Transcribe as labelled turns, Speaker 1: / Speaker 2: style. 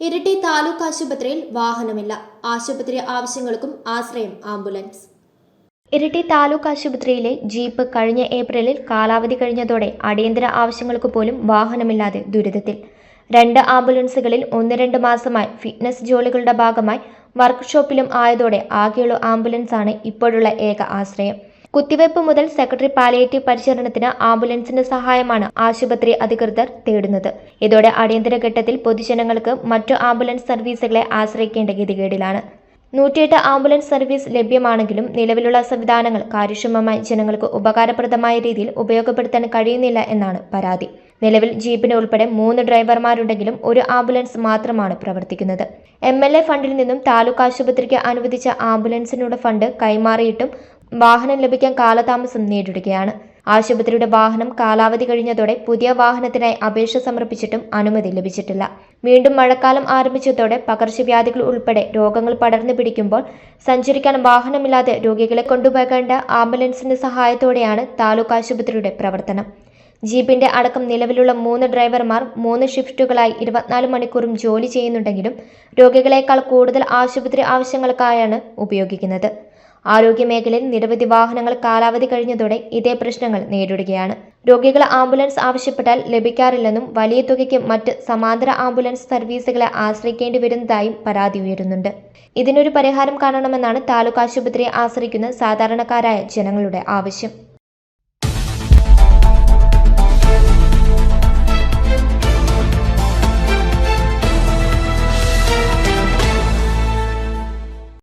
Speaker 1: ഇരിട്ടി താലൂക്ക് ആശുപത്രിയിൽ വാഹനമില്ല. ആശുപത്രി ആവശ്യങ്ങൾക്കും ആശ്രയം ആംബുലൻസ്. ഇരട്ടി താലൂക്ക് ആശുപത്രിയിലെ ജീപ്പ് കഴിഞ്ഞ ഏപ്രിലിൽ കാലാവധി കഴിഞ്ഞതോടെ അടിയന്തര ആവശ്യങ്ങൾക്ക് പോലും വാഹനമില്ലാതെ ദുരിതത്തിൽ. രണ്ട് ആംബുലൻസുകളിൽ ഒന്ന് രണ്ട് മാസമായി ഫിറ്റ്നസ് ജോലികളുടെ ഭാഗമായി വർക്ക്ഷോപ്പിലും ആയതോടെ ആകെയുള്ള ആംബുലൻസാണ് ഇപ്പോഴുള്ള ഏക ആശ്രയം. കുത്തിവയ്പ് മുതൽ സെക്രട്ടറി പാലിയേറ്റീവ് പരിചരണത്തിന് ആംബുലൻസിന്റെ സഹായമാണ് ആശുപത്രി അധികൃതർ തേടുന്നത്. ഇതോടെ അടിയന്തര ഘട്ടത്തിൽ പൊതുജനങ്ങൾക്ക് മറ്റു ആംബുലൻസ് സർവീസുകളെ ആശ്രയിക്കേണ്ട ഗതികേടിലാണ്. നൂറ്റിയെട്ട് ആംബുലൻസ് സർവീസ് ലഭ്യമാണെങ്കിലും നിലവിലുള്ള സംവിധാനങ്ങൾ കാര്യക്ഷമമായി ജനങ്ങൾക്ക് ഉപകാരപ്രദമായ രീതിയിൽ ഉപയോഗപ്പെടുത്താൻ കഴിയുന്നില്ല എന്നാണ് പരാതി. നിലവിൽ ജീപ്പിന് ഉൾപ്പെടെ മൂന്ന് ഡ്രൈവർമാരുണ്ടെങ്കിലും ഒരു ആംബുലൻസ് മാത്രമാണ് പ്രവർത്തിക്കുന്നത്. എം എൽ എ ഫണ്ടിൽ നിന്നും താലൂക്ക് ആശുപത്രിക്ക് അനുവദിച്ച ആംബുലൻസിനുള്ള ഫണ്ട് കൈമാറിയിട്ടും വാഹനം ലഭിക്കാൻ കാലതാമസം നേരിടുകയാണ്. ആശുപത്രിയുടെ വാഹനം കാലാവധി കഴിഞ്ഞതോടെ പുതിയ വാഹനത്തിനായി അപേക്ഷ സമർപ്പിച്ചിട്ടും അനുമതി ലഭിച്ചിട്ടില്ല. വീണ്ടും മഴക്കാലം ആരംഭിച്ചതോടെ പകർച്ചവ്യാധികൾ ഉൾപ്പെടെ രോഗങ്ങൾ പടർന്നു പിടിക്കുമ്പോൾ സഞ്ചരിക്കാൻ വാഹനമില്ലാതെ രോഗികളെ കൊണ്ടുപോകേണ്ട ആംബുലൻസിന്റെ സഹായത്തോടെയാണ് താലൂക്ക് ആശുപത്രിയുടെ പ്രവർത്തനം. ജീപ്പിന്റെ അടക്കം നിലവിലുള്ള മൂന്ന് ഡ്രൈവർമാർ മൂന്ന് ഷിഫ്റ്റുകളായി ഇരുപത്തിനാല് മണിക്കൂറും ജോലി ചെയ്യുന്നുണ്ടെങ്കിലും രോഗികളെക്കാൾ കൂടുതൽ ആശുപത്രി ആവശ്യങ്ങൾക്കായാണ് ഉപയോഗിക്കുന്നത്. ആരോഗ്യമേഖലയിൽ നിരവധി വാഹനങ്ങൾ കാലാവധി കഴിഞ്ഞതോടെ ഇതേ പ്രശ്നങ്ങൾ നേരിടുകയാണ്. രോഗികൾ ആംബുലൻസ് ആവശ്യപ്പെട്ടാൽ ലഭിക്കാറില്ലെന്നും വലിയ തുകയ്ക്ക് മറ്റ് സമാന്തര ആംബുലൻസ് സർവീസുകളെ ആശ്രയിക്കേണ്ടി വരുന്നതായും പരാതി ഉയരുന്നുണ്ട്. ഇതിനൊരു പരിഹാരം കാണണമെന്നാണ് താലൂക്ക് ആശുപത്രിയെ ആശ്രയിക്കുന്ന സാധാരണക്കാരായ ജനങ്ങളുടെ ആവശ്യം.